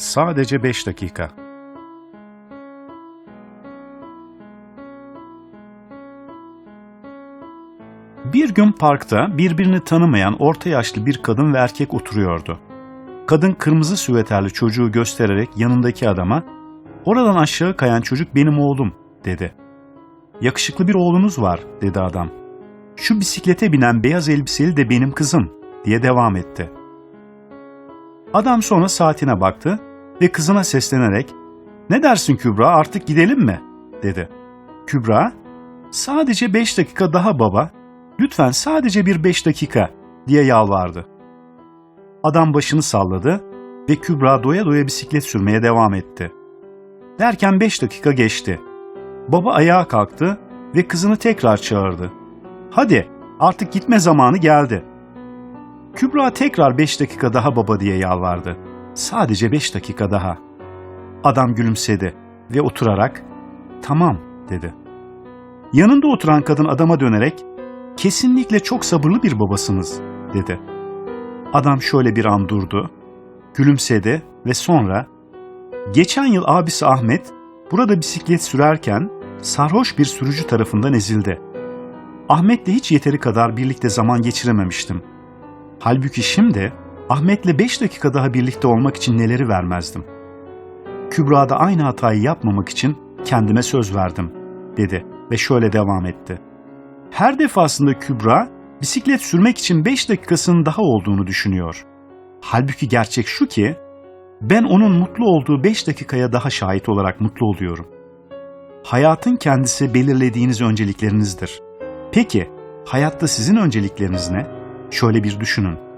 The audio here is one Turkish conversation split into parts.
sadece 5 dakika. Bir gün parkta birbirini tanımayan orta yaşlı bir kadın ve erkek oturuyordu. Kadın kırmızı süveterli çocuğu göstererek yanındaki adama "Oradan aşağı kayan çocuk benim oğlum." dedi. "Yakışıklı bir oğlunuz var." dedi adam. "Şu bisiklete binen beyaz elbiseli de benim kızım." diye devam etti. Adam sonra saatine baktı ve kızına seslenerek "Ne dersin Kübra artık gidelim mi?" dedi. Kübra "Sadece beş dakika daha baba, lütfen sadece bir beş dakika." diye yalvardı. Adam başını salladı ve Kübra doya doya bisiklet sürmeye devam etti. Derken beş dakika geçti. Baba ayağa kalktı ve kızını tekrar çağırdı. Hadi artık gitme zamanı geldi. Kübra tekrar beş dakika daha baba diye yalvardı. Sadece beş dakika daha. Adam gülümsedi ve oturarak tamam dedi. Yanında oturan kadın adama dönerek kesinlikle çok sabırlı bir babasınız dedi. Adam şöyle bir an durdu, gülümsedi ve sonra geçen yıl abisi Ahmet burada bisiklet sürerken sarhoş bir sürücü tarafından ezildi. Ahmet'le hiç yeteri kadar birlikte zaman geçirememiştim. Halbuki şimdi Ahmet'le beş dakika daha birlikte olmak için neleri vermezdim. Kübra da aynı hatayı yapmamak için kendime söz verdim, dedi ve şöyle devam etti. Her defasında Kübra bisiklet sürmek için beş dakikasının daha olduğunu düşünüyor. Halbuki gerçek şu ki ben onun mutlu olduğu beş dakikaya daha şahit olarak mutlu oluyorum. Hayatın kendisi belirlediğiniz önceliklerinizdir. Peki hayatta sizin öncelikleriniz ne? Şöyle bir düşünün.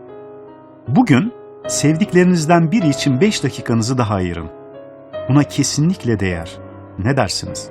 Bugün sevdiklerinizden biri için 5 dakikanızı daha ayırın. Buna kesinlikle değer. Ne dersiniz?